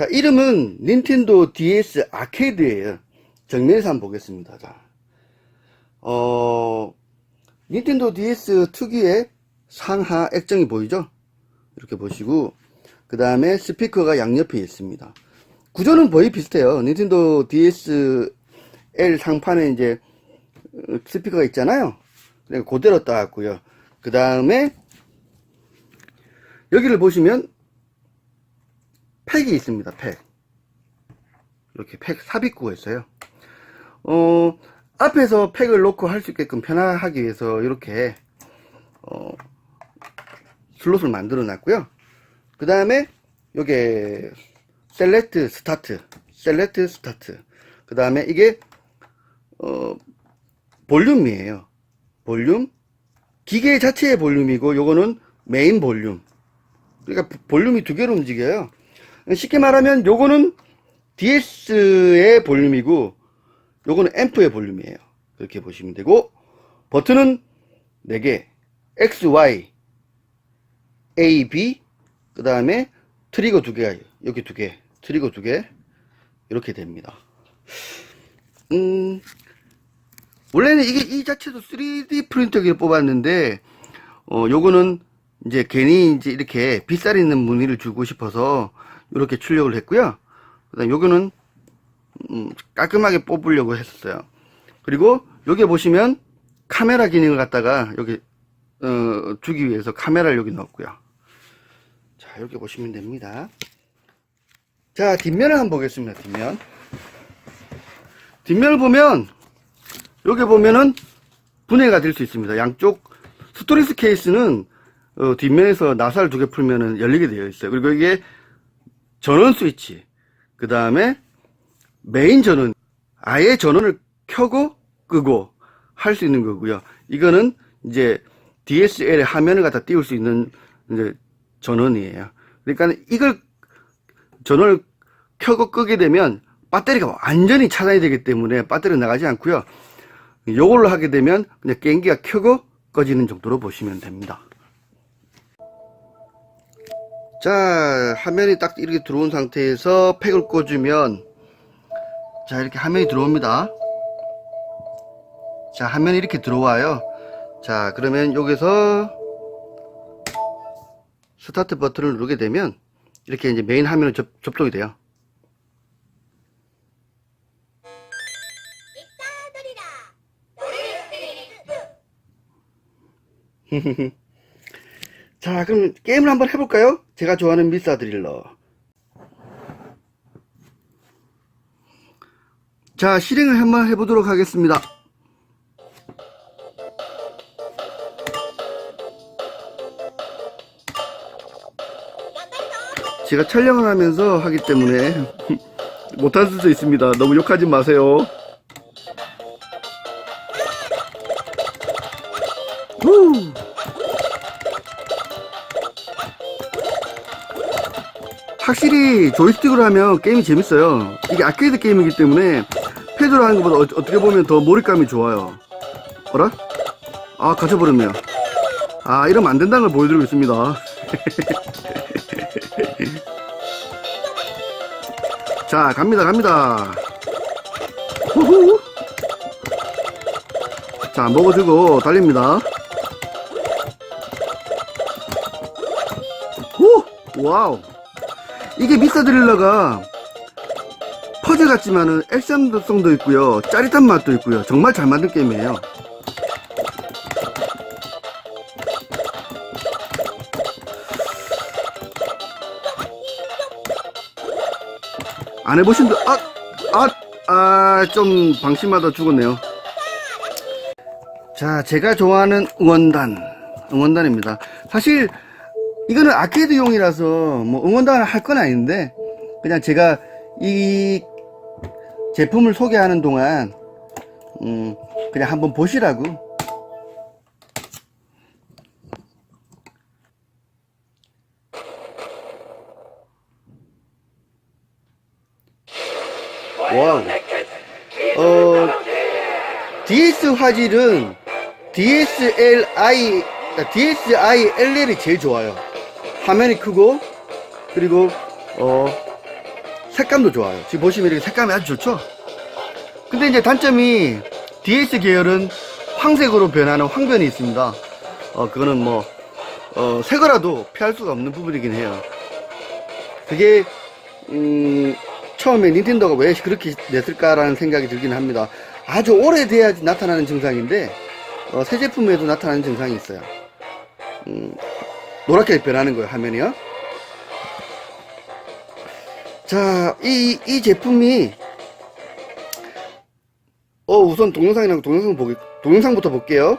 자, 이름은 닌텐도 DS 아케이드예요. 정면에서 한번 보겠습니다. 자, 어, 닌텐도 DS 특유의 상하 액정이 보이죠? 이렇게 보시고, 그 다음에 스피커가 양옆에 있습니다. 구조는 거의 비슷해요. 닌텐도 DS L 상판에 이제 어, 스피커가 있잖아요. 그대로 따왔고요. 그 다음에 여기를 보시면 팩이 있습니다. 팩. 이렇게 팩 삽입구가 있어요. 어, 앞에서 팩을 놓고 할 수 있게끔 편하기 위해서 이렇게 어, 슬롯을 만들어 놨고요. 그 다음에 요게 셀렉트 스타트 셀렉트 스타트 그 다음에 이게 어, 볼륨이에요. 볼륨 기계 자체의 볼륨이고 요거는 메인 볼륨 그러니까 볼륨이 두 개로 움직여요. 쉽게 말하면 요거는 DS의 볼륨이고 요거는 앰프의 볼륨이에요. 그렇게 보시면 되고 버튼은 4개 X, Y, A, B 그 다음에 트리거 두 개가 여기 두 개, 트리거 두개 이렇게 됩니다. 음 원래는 이게 이 자체도 3D 프린터기를 뽑았는데 어 요거는 이제 괜히 이제 이렇게 빗살 있는 무늬를 주고 싶어서 이렇게 출력을 했고요. 그다음 요거는 음, 깔끔하게 뽑으려고 했었어요. 그리고 여기 보시면 카메라 기능을 갖다가 여기 어, 주기 위해서 카메라를 여기 넣었고요. 자 이렇게 보시면 됩니다. 자 뒷면을 한번 보겠습니다. 뒷면 뒷면을 보면 여기 보면은 분해가 될 수 있습니다. 양쪽 스토리스 케이스는 어, 뒷면에서 나사를 두 개 풀면은 열리게 되어 있어요. 그리고 이게 전원 스위치, 그 다음에 메인 전원, 아예 전원을 켜고 끄고 할 수 있는 거고요. 이거는 이제 DSL의 화면을 갖다 띄울 수 있는 이제 전원이에요. 그러니까 이걸 전원을 켜고 끄게 되면 배터리가 완전히 차단이 되기 때문에 배터리 나가지 않고요. 요걸로 하게 되면 그냥 게임기가 켜고 꺼지는 정도로 보시면 됩니다. 자, 화면이 딱 이렇게 들어온 상태에서 팩을 꽂으면 자, 이렇게 화면이 들어옵니다. 자, 화면이 이렇게 들어와요. 자, 그러면 여기서 스타트 버튼을 누르게 되면 이렇게 이제 메인 화면으로 접, 접속이 돼요. 자, 그럼 게임을 한번 해볼까요? 제가 좋아하는 미사 드릴러. 자, 실행을 한번 해보도록 하겠습니다. 제가 촬영을 하면서 하기 때문에 못할 수도 있습니다. 너무 욕하지 마세요. 확실히 조이스틱으로 하면 게임이 재밌어요. 이게 아케이드 게임이기 때문에 패드로 하는 것보다 어, 떻게 보면 더 몰입감이 좋아요. 어라? 아, 갇혀버렸네요. 아, 이러면 안 된다는 걸 보여드리고 있습니다. 자, 갑니다, 갑니다. 후후. 자, 먹어주고 달립니다. 오! 와우! 이게 미스터 드릴러가 퍼즐 같지만은 액션성도 있고요. 짜릿한 맛도 있고요. 정말 잘 만든 게임이에요. 안 해보신 분, 아, 아, 아, 좀 방심하다 죽었네요. 자, 제가 좋아하는 응원단, 응원단입니다. 사실, 이거는 아케이드용이라서 뭐 응원단을 할 건 아닌데, 그냥 제가 이 제품을 소개하는 동안, 음, 그냥 한번 보시라고. 와우. 어, DS 화질은 DSLI, DSI LL이 제일 좋아요. 화면이 크고, 그리고, 어, 색감도 좋아요. 지금 보시면 이렇게 색감이 아주 좋죠? 근데 이제 단점이 DS 계열은 황색으로 변하는 황변이 있습니다. 어, 그거는 뭐, 어, 새거라도 피할 수가 없는 부분이긴 해요. 그게, 음, 처음에 닌텐도가 왜 그렇게 냈을까라는 생각이 들긴 합니다. 아주 오래돼야지 나타나는 증상인데, 어, 새 제품에도 나타나는 증상이 있어요. 음, 노랗게 변하는 거예요, 화면이요. 자, 이, 이 제품이, 어, 우선 동영상이랑 동영상 보기, 동영상부터 볼게요.